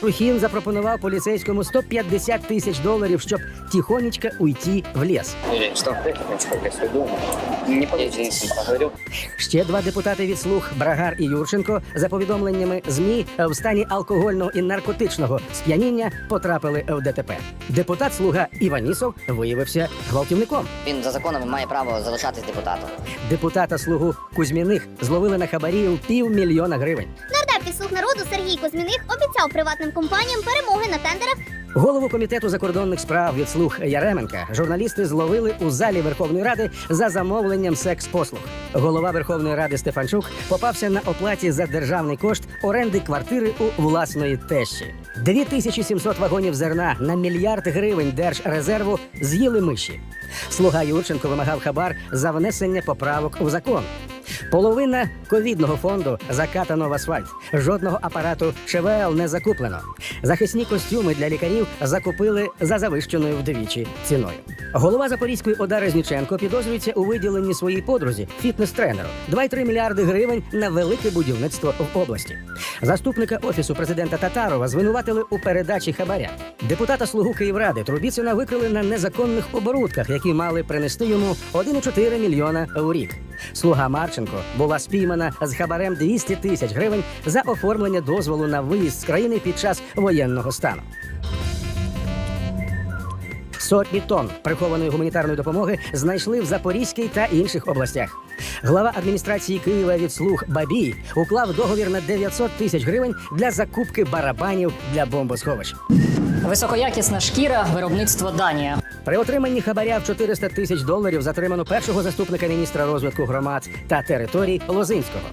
Трухін запропонував поліцейському 150 тисяч доларів, щоб тихонечко уйти в ліс. Ще два депутати від слуг Брагар і Юрченко за повідомленнями змі в стані алкогольного і наркотичного сп'яніння потрапили в ДТП. Депутат слуга Іванісов виявився гвалтівником. Він за законом має право залишатись депутатом. Депутата слугу Кузьміних зловили на хабарі у півмільйона гривень. Нардеп слуг народу Сергій Кузьміних обіцяв приватним компаніям перемоги на тендерах Голову комітету закордонних справ від слуг Яременка журналісти зловили у залі Верховної Ради за замовленням секс-послуг. Голова Верховної Ради Стефанчук попався на оплаті за державний кошт оренди квартири у власної тещі. 2700 вагонів зерна на мільярд гривень держрезерву з'їли миші. Слуга Юрченко вимагав хабар за внесення поправок у закон. Половина ковідного фонду закатано в асфальт. Жодного апарату ШВЛ не закуплено. Захисні костюми для лікарів закупили за завищеною вдвічі ціною. Голова Запорізької ОДА Резніченко підозрюється у виділенні своїй подрузі фітнес-тренеру 2,3 мільярди гривень на велике будівництво в області. Заступника офісу президента Татарова звинуватили у передачі хабаря. Депутата слугу Київради Трубіцина викрили на незаконних оборудках, які мали принести йому 1,4 мільйона у рік. Слуга Марченко була спіймана з хабарем 200 тисяч гривень за оформлення дозволу на виїзд з країни під час воєнного стану. Сотні тонн прихованої гуманітарної допомоги знайшли в Запорізькій та інших областях. Глава адміністрації Києва від слуг Бабій уклав договір на 900 тисяч гривень для закупки барабанів для бомбосховищ. Високоякісна шкіра, виробництво Данія. При отриманні хабаря в 400 тисяч доларів затримано першого заступника міністра розвитку громад та територій Лозинського.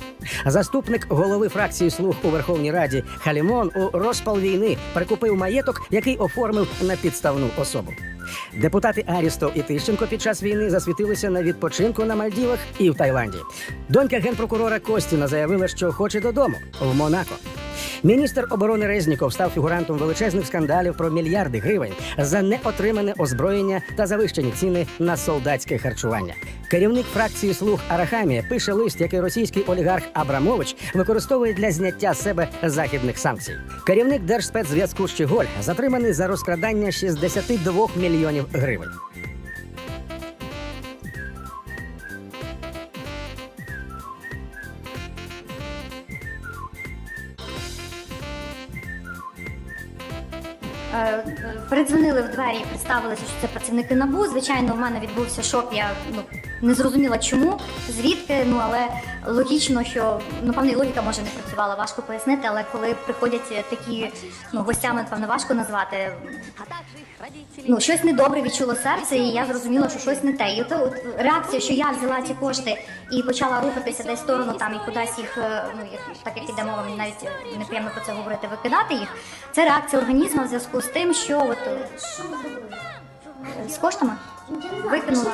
Заступник голови фракції слуг у Верховній Раді Халімон у розпал війни прикупив маєток, який оформив на підставну особу. Депутати Арістов і Тищенко під час війни засвітилися на відпочинку на Мальдівах і в Таїланді. Донька генпрокурора Костіна заявила, що хоче додому в Монако. Міністр оборони Резніков став фігурантом величезних скандалів про мільярди гривень за неотримане озброєння та завищені ціни на солдатське харчування. Керівник фракції слуг Арахамія пише лист, який російський олігарх Абрамович використовує для зняття з себе західних санкцій. Керівник Держспецзв'язку Щеголь затриманий за розкрадання 62 мільйонів гривень. Передзвонили в двері, і представилися, що це працівники набу. Звичайно, у мене відбувся шок. Я ну не зрозуміла, чому, звідки. Ну але логічно, що напевно і логіка може не працювала. Важко пояснити. Але коли приходять такі ну гостями, напевно, важко назвати. Ну, щось недобре відчуло серце, і я зрозуміла, що щось не те. І от, от реакція, що я взяла ці кошти і почала рухатися десь в сторону там і кудись їх, е, ну так як іде мова, навіть е, неприємно про це говорити, викидати їх. Це реакція організму в зв'язку з тим, що от е, з коштами викинула.